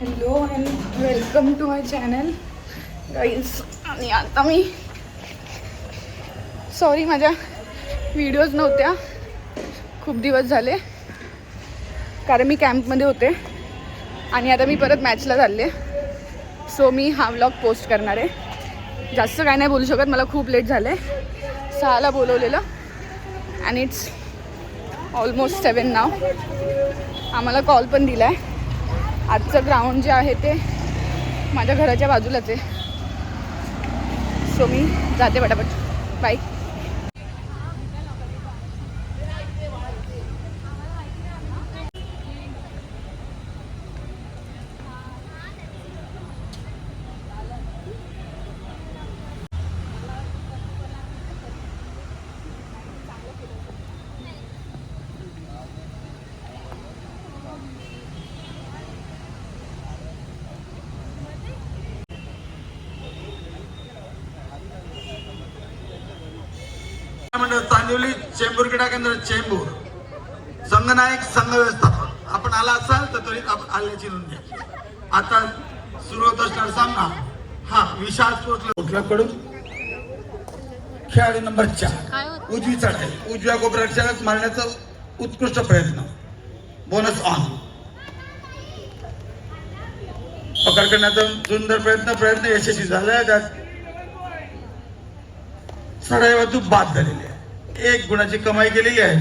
Hello and welcome to my channel guys आणि आता मी sorry माझ्या व्हिडिओज नव्हत्या. खूप दिवस झाले. कारण मी कॅम्पमध्ये होते. आणि आता मी परत मॅचला चालले. सो मी हा व्लॉग पोस्ट करणार आहे. जास्त काय नाही बोलू शकत मला खूप लेट झालं आहे सहाला बोलवलेलं. And it's almost seven now आम्हाला कॉल पण दिला आहे आजचं ग्राउंड जे आहे ते माझ्या घराच्या बाजूलाच आहे. सो मी जाते पटापट. बाय मंडळ चांदिवली चेंबूर क्रीडा केंद्र चेंबूर. संघनायक संघ व्यवस्थापक. आपण आला असाल तर त्वरित आपण आल्याची नोंद घ्या. आता सुरू होत असणार सामना. हा विशाल स्पोर्ट्सकडून खेळाडू नंबर चार. उजवी चढाई उजव्या कोपऱ्याच्या मारण्याचा उत्कृष्ट प्रयत्न. बोनस ऑन पकड करण्याचा सुंदर प्रयत्न प्रयत्न यशस्वी झाला. त्यात चढाई वाहतूक बाद झालेली आहे. एक गुणाची कमाई केलेली आहे.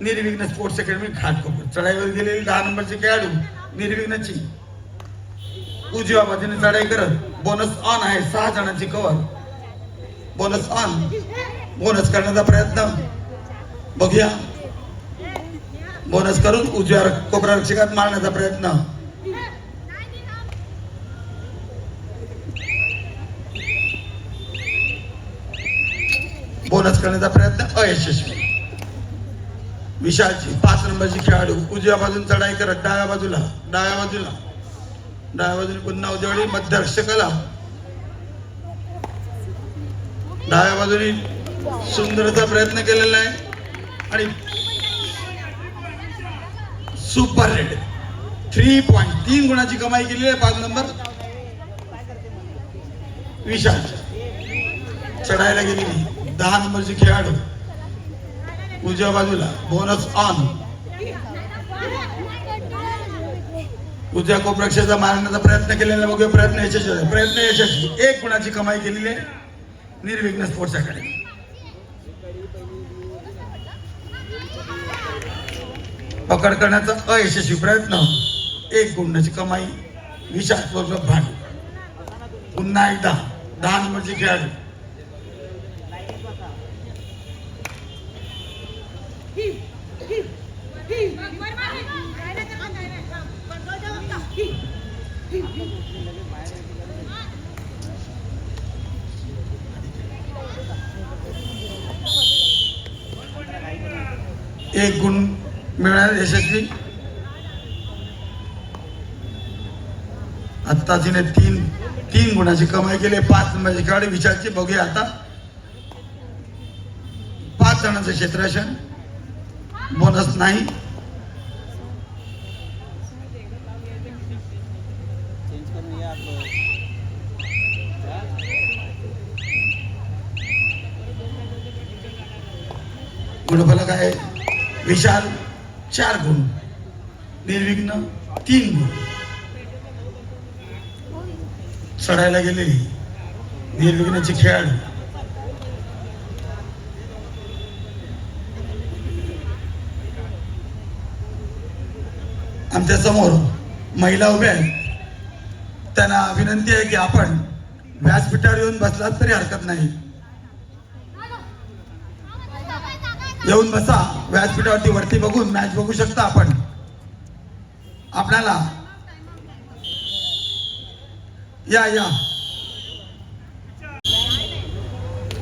निर्विघ्न स्पोर्ट्स अकॅडमी खाटकोपर चढाईवर गेलेली दहा नंबरची खेळाडू निर्विघ्नची. उजव्या बाजूने चढाई करत बोनस ऑन आहे सहा जणांची कवर बोनस ऑन बोनस करण्याचा प्रयत्न. बघूया. बोनस करून उजव्या कोपरा रक्षकात मारण्याचा प्रयत्न. बोनस करण्याचा प्रयत्न. यशस्वी. विशालची पाच नंबरची खेळाडू. उजव्या बाजून चढाई करत डाव्या बाजूला डाव्या बाजूला डाव्या बाजूने पुन्हा उजवडी मध्यरक्षकाला डाव्या बाजूने सुंदरचा प्रयत्न केलेला आहे. आणि सुपर रेड. थ्री पॉइंट तीन गुणाची कमाई केली आहे पाच नंबर. विशाल चढायला गेलेली दहा नंबरची खेळाडू. उजव्या बाजूला बोनस ऑन उजव्या कोपरक्षाचा मारण्याचा प्रयत्न केलेला बघूया प्रयत्न यशस्वी प्रयत्न यशस्वी. एक गुणाची कमाई केलेली आहे. निर्विघ्न स्पोर्ट्स अकॅडमी. पकड करण्याचा अयशस्वी प्रयत्न. एक गुणाची कमाई. विशाल स्पोर्ट्स भाग पुन्हा एकदा दहा नंबरची खेळाडू. एक गुण मिळणार यशस्वी. आता तिने तीन तीन गुणाची कमाई केली पाच नंबरची खेळाडू. विचारची बघूया आता. पाच जणांचं क्षेत्रशन बोनस नाही. गुणफलक आहे. विशाल चार गुण. निर्विघ्न तीन गुण. चढायला गेलेली निर्विघ्नाची खेळाडू. आमच्यासमोर महिला उभ्या आहेत. त्यांना विनंती आहे की आपण व्यासपीठावर येऊन बसलात तरी हरकत नाही. येऊन बसा. व्यासपीठावरती वरती बघून मॅच बघू शकता आपण. आपल्याला या या.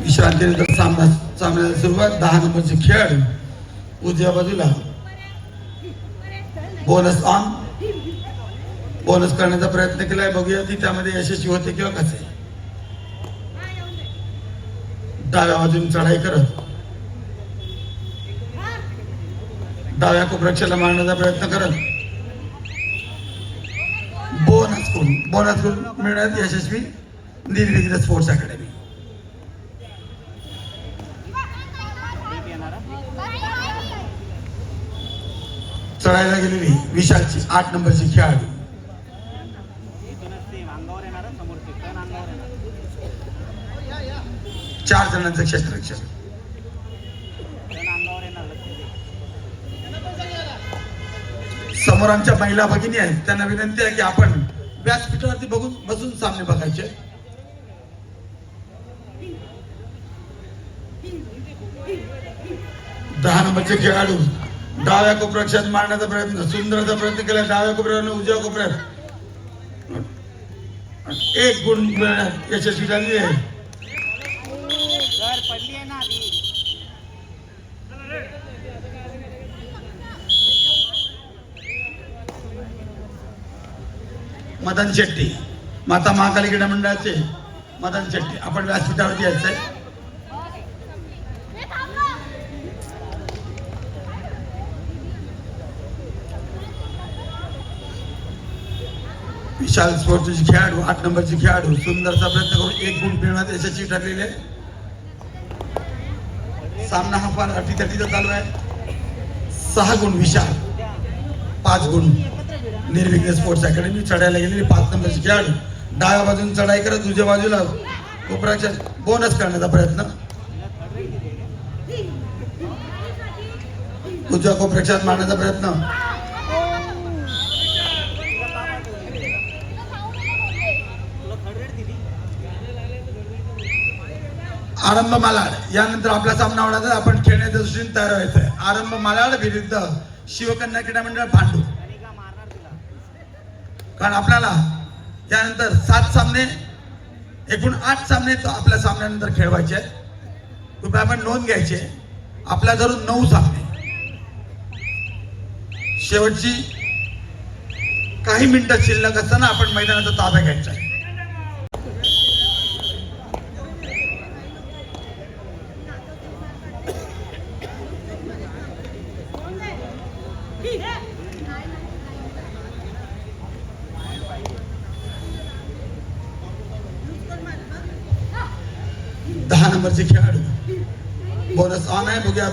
विश्रांतीनंतर सामना सामन्याला सुरुवात. दहा नंबरचे खेळ. उजव्या बाजूला. बोनस ऑन बोनस करण्याचा प्रयत्न केलाय. बघूया ती त्यामध्ये यशस्वी होते किंवा कसे. डाव्या बाजूने चढाई करत. डाव्या कोपरक्षाला मारण्याचा प्रयत्न करत. बोनस करून बोनस करून मिळण्यात यशस्वी निर्विघ्न स्पोर्ट्स अकॅडमी. चढायला गेलेली विशालची आठ नंबरची खेळाडू. चार जणांचं क्षेत्ररक्षण. समोर आमच्या महिला भगिनी आहेत. त्यांना विनंती आहे की आपण व्यासपीठावरती बघून बसून सामने बघायचे. दहा नंबरचे खेळाडू. डाव्या कोपऱ्यात मारण्याचा प्रयत्न सुंदरचा प्रयत्न केला डाव्या कोपऱ्यावर उजव्या कोपऱ्यात. एक गुण मिळण्यात यशस्वी झाली आहे सर पडली आहे ना आधी मदन शेट्टी. माता महाकाली क्रीडा मंडळाचे मदन शेट्टी. आपण व्यासपीठावरती यायचंय. विशाल स्पोर्टची खेळाडू आठ नंबरची खेळाडू. सुंदरचा प्रयत्न करून एक गुण मिळवण्यात यशस्वी ठरलेले. आहे. सामना हा फार अटीतटीचा चालू आहे. सहा गुण विशाल पाच गुण. निर्विघ्न स्पोर्ट्स अकॅडमी चढायला गेलेली पाच नंबरची खेळाडू. डाव्या बाजून चढाई करत तुझ्या बाजूला कोपराच्या बोनस करण्याचा प्रयत्न. उजव्या कोपऱ्याच्या मारण्याचा प्रयत्न. आरंभ मालाड. यानंतर आपला सामना होणार आपण खेळण्याच्या दृष्टीने तयार व्हायचंय. आरंभ मालाड विरुद्ध शिवकन्या क्रीडा मंडळ भांडू आणि का मारणार तुला कारण आपल्याला त्यानंतर सात सामने एकूण आठ सामने तो आपल्या सामन्यानंतर खेळवायचे कृपया आपण नोंद घ्यायची. आहे. आपल्या धरून नऊ सामने. शेवटची काही मिनिटं शिल्लक असताना आपण मैदानाचा ताबा घ्यायचा आहे दहा नंबरचे खेळाडू बोनस ऑन आहे बघूया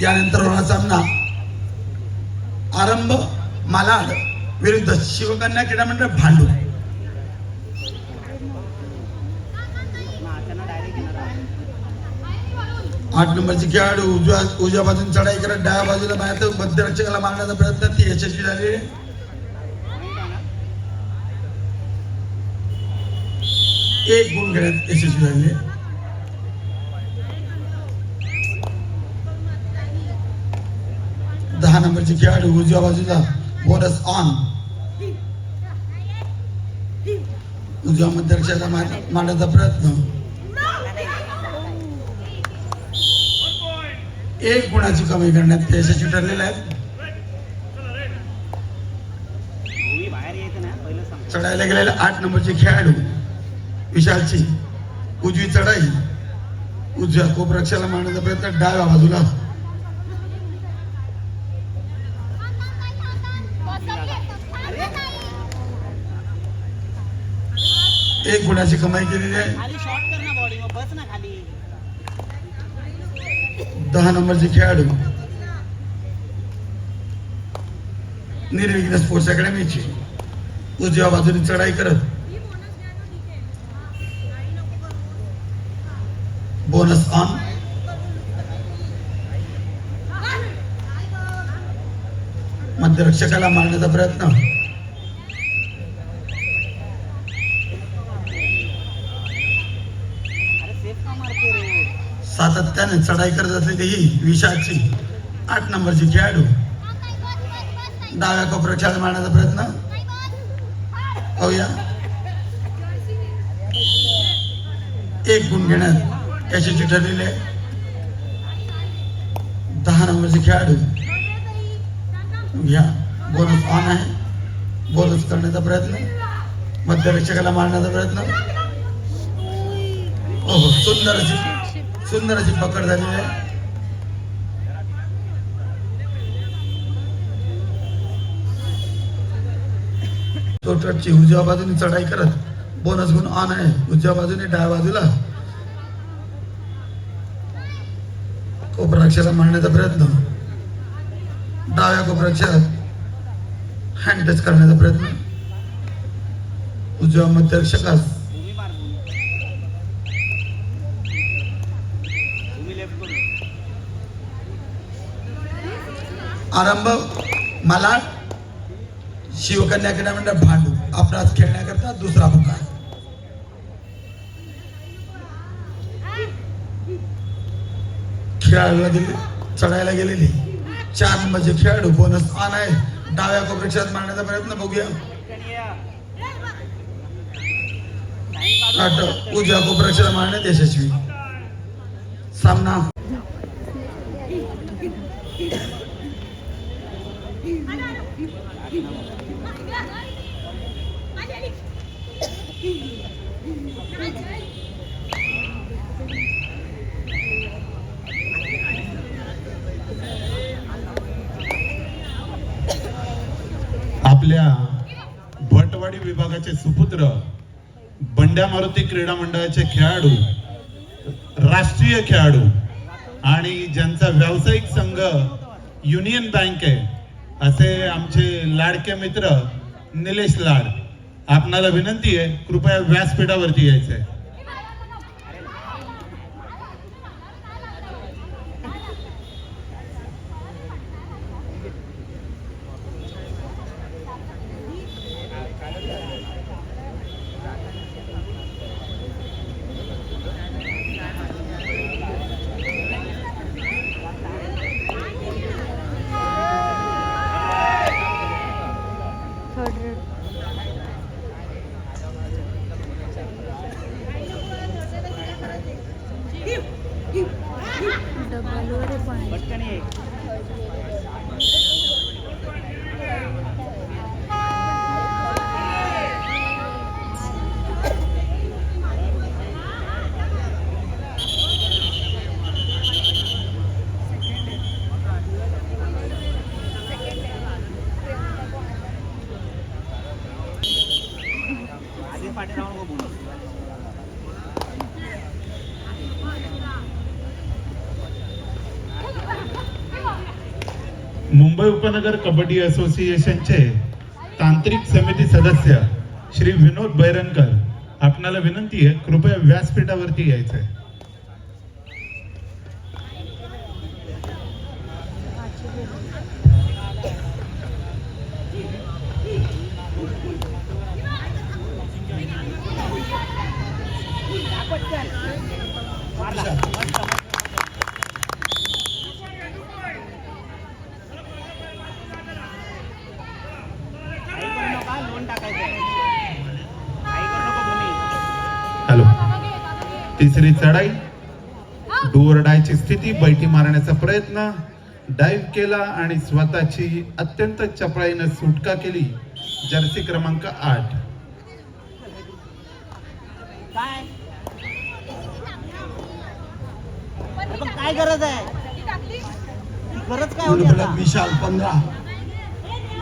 यानंतर होणार सामना आरंभ मालाड विरुद्ध शिवकन्या क्रीडा मंडळ भांडू आठ नंबरची खेळाडू उजव्या उजव्या बाजून चढाई करत डाव्या बाजूला बाहेर मध्यरक्षकाला मारण्याचा प्रयत्न ती यशस्वी झाली. एक गुण घेण्यात यशस्वी झाली आहे. दहा नंबरची खेळाडू उजव्या बाजूला बोनस ऑन. उजव्या मध्यरक्षकाला मांडायचा प्रयत्न. एक गुणाची कमी करण्यात ते यशस्वी ठरलेले आहेत चढायला गेलेले आठ नंबरचे खेळाडू विशालची. उजवी चढाई. उजव्या कोपरक्षाला मांडायचा प्रयत्न डाव्या बाजूला. एक गुणाची कमाई केलेली आहे. दहा नंबरचे खेळाडू. निर्विघ्न स्पोर्ट्स अकॅडमीची उजव्या बाजूने चढाई करत. बोनस ऑन मध्यरक्षकाला मारण्याचा प्रयत्न अरे सेफ का मारते रे सातत्याने चढाई करत असलेली ही विशाची आठ नंबरची खेळाडू. डाव्या कोपऱ्याच्या मारण्याचा प्रयत्न. पाहूया. एक गुण घेण्यात यशस्वी ठरलेले आहे. दहा नंबरचे खेळाडू. घ्या बोनस ऑन आहे. बोनस करण्याचा प्रयत्न. मध्यरक्षकाला मारण्याचा प्रयत्न. हो सुंदर अशी. सुंदर अशी पकड झाली आहे. तोटची उजव्या बाजूने चढाई करत बोनस गुण ऑन आहे. उजव्या बाजूने डाव्या बाजूला कोपराक्षाला मारण्याचा प्रयत्न. डाव्या कोपराक्षात हँड टच करण्याचा प्रयत्न. उजव्या मध्यक्षकास आरंभ मला शिवकन्या क्रीडामंडळ भांडू आपणास खेळण्याकरता दुसरा पुकार. खेळाडूला दिली चढायला गेलेली चार म्हणजे खेळाडू बोनस ऑन आहे. डाव्या कोपऱ्यात मारण्याचा प्रयत्न बघूया. उजव्या कोपऱ्यात मारण्यात यशस्वी. सामना आपल्या भटवाडी विभागाचे सुपुत्र बंड्या मारुती क्रीडा मंडळाचे खेळाडू राष्ट्रीय खेळाडू आणि ज्यांचा व्यावसायिक संघ युनियन बँक आहे असे आमचे लाडके मित्र निलेश लाड आपणाला विनंती आहे कृपया व्यासपीठावरती यायचं आहे पटकन ये. आधीच मुंबई उपनगर कबड्डी असोसिएशनचे तांत्रिक समिती सदस्य श्री विनोद बैरनकर आपणाला विनंती आहे कृपया व्यासपीठावरती यायचंय. आहे काही करू नका लोन टाकायचंय काही करू नको भूमी हॅलो तिसरी चढाई. डोर डायची स्थिती बैठी मारण्याचा प्रयत्न. डाईव्ह केला आणि स्वतःची अत्यंत चपळाईनं सुटका केली. जर्सी क्रमांक आठ. काय? अरे पण काय गरज आहे? गरज काय होती गुणफलक आता? विशाल पंधरा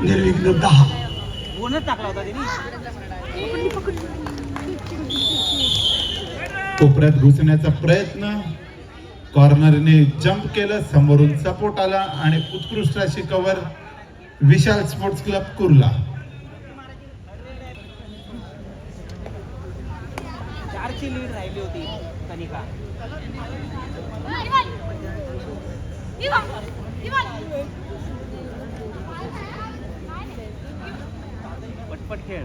निर्विघ्न दहा. टाकला होता कोपऱ्यात घुसण्याचा प्रयत्न. कॉर्नरने जंप केलं समोरून सपोर्ट आला आणि उत्कृष्ट अशी cover Vishal sports club Kurla. Lead राहिली होती कनिका. पटपट खेळ.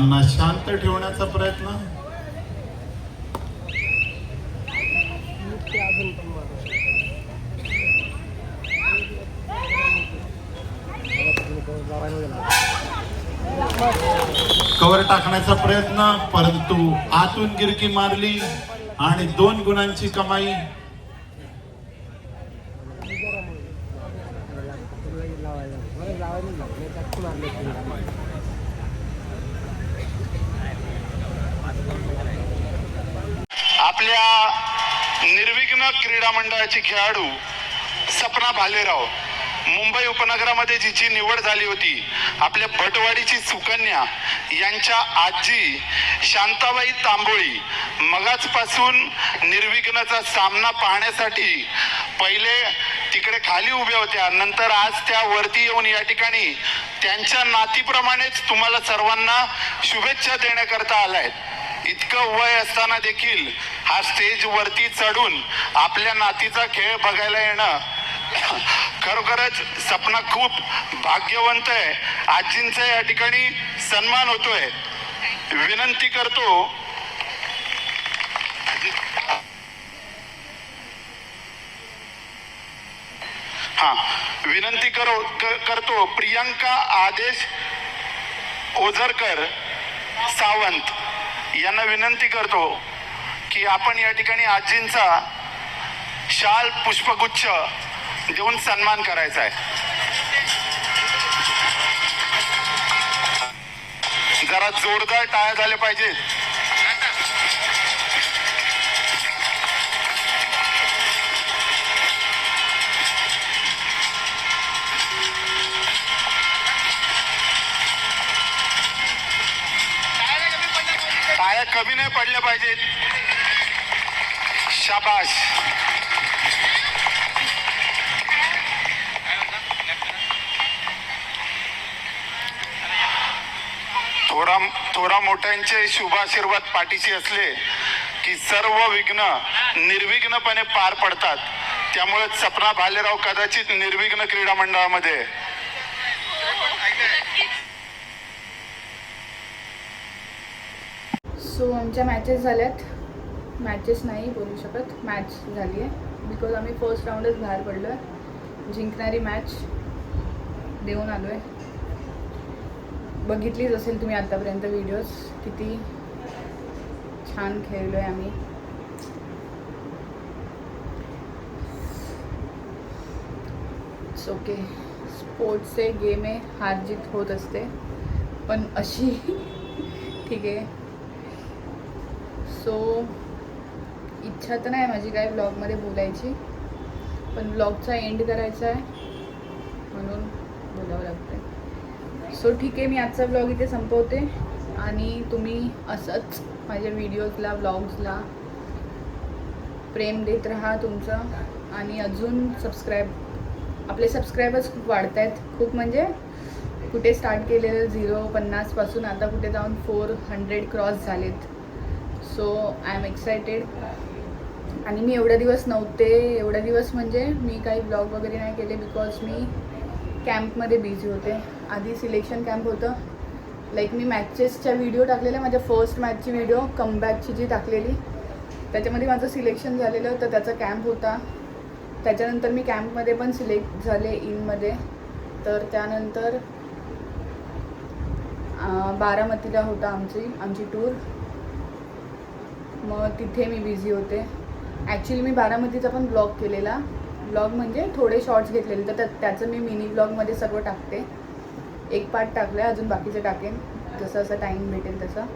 सामना शांत ठेवण्याचा प्रयत्न. कवर टाकण्याचा प्रयत्न परंतु आतून गिरकी मारली आणि दोन गुणांची कमाई आपल्या निर्विघ्न क्रीडा मंडळाचे खेळाडू सपना भालेराव. मुंबई उपनगरामध्ये जिची निवड झाली होती आपल्या भटवाडीची सुकन्या यांच्या आजी शांताबाई तांबोळी मगाचपासून निर्विघ्नचा सामना पाहण्यासाठी पहिले तिकडे खाली उभ्या होत्या नंतर आज त्या वरती येऊन या ठिकाणी त्यांच्या नातीप्रमाणेच तुम्हाला सर्वांना शुभेच्छा देण्याकरता आलायत इतकं वय असताना देखील हा स्टेज वरती चढून आपल्या नातीचा खेळ बघायला येणं खरोखरच सपना खूप भाग्यवंत आहे. आजींचा या ठिकाणी सन्मान होतोय. विनंती करतो. हा विनंती करो करतो. प्रियंका आदेश ओझरकर सावंत यांना विनंती करतो. की आपण या ठिकाणी आजींचा शाल पुष्पगुच्छ देऊन सन्मान करायचा आहे. जरा जोरदार टाळ्या झाल्या पाहिजेत टाळ्या कमी नाही पडल्या पाहिजेत. शाबाश थोडा थोडा मोठ्यांचे शुभाशीर्वाद पाठीशी असले की सर्व विघ्न निर्विघ्नपणे पार पडतात. त्यामुळे सपना भालेराव कदाचित निर्विघ्न क्रीडा मंडळामध्ये सो आमच्या मॅचेस झाल्यात. मॅचेस नाही बोलू शकत. मॅच झाली आहे. बिकॉज आम्ही फर्स्ट राऊंडच बाहेर पडलो आहे जिंकणारी मॅच देऊन आलो आहे बघितलीच असेल तुम्ही आत्तापर्यंत व्हिडिओज किती छान खेळलो आहे आम्ही ओके स्पोर्ट्सचे गेम आहे हार जीत होत असते. पण अशी ठीक आहे. सो इच्छा तर नाही माझी काय ब्लॉगमध्ये बोलायची. पण ब्लॉगचा एंड करायचा आहे. म्हणून बोलावं लागतं सो ठीक आहे मी आजचा ब्लॉग इथे संपवते. आणि तुम्ही असंच माझ्या व्हिडिओजला ब्लॉग्सला प्रेम देत राहा तुमचं. आणि अजून सबस्क्राईब आपले सबस्क्रायबर्स खूप वाढत आहेत खूप म्हणजे कुठे स्टार्ट केलेलं झिरो पन्नासपासून आता कुठे जाऊन फोर हंड्रेड क्रॉस झालेत. सो आय एम एक्सायटेड आणि मी एवढे दिवस नव्हते एवढ्या दिवस म्हणजे मी काही ब्लॉग वगैरे नाही केले बिकॉज मी कॅम्पमध्ये बिझी होते. आधी सिलेक्शन कॅम्प होतं. लाईक मी मॅचेसच्या व्हिडिओ टाकलेल्या माझ्या फर्स्ट मॅचची व्हिडिओ कमबॅकची जी टाकलेली. त्याच्यामध्ये माझं सिलेक्शन झालेलं तर त्याचा कॅम्प होता. त्याच्यानंतर मी कॅम्पमध्ये पण सिलेक्ट झाले इनमध्ये तर त्यानंतर बारामतीला होता आमची आमची टूर मग तिथे मी बिझी होते. ॲक्च्युली मी बारामतीचा पण ब्लॉग केलेला. ब्लॉग म्हणजे थोडे शॉर्ट्स घेतलेले. तर त्या- त्याचं मी मिनी ब्लॉगमध्ये सर्व टाकते. एक पार्ट टाकलं आहे अजून बाकीचं टाकेन. जसं असं टाईम भेटेल तसं.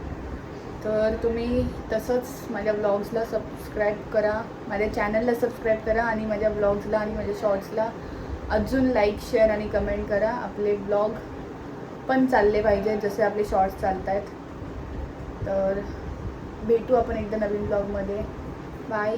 तर तुम्ही तसंच माझ्या ब्लॉग्सला सबस्क्राईब करा. माझ्या चॅनलला सबस्क्राईब करा आणि माझ्या ब्लॉग्सला आणि माझ्या शॉर्ट्सला अजून लाईक शेअर आणि कमेंट करा. आपले ब्लॉग पण चालले पाहिजे जसे आपले शॉर्ट्स चालत आहेत तर भेटू आपण एकदा नवीन ब्लॉगमध्ये बाय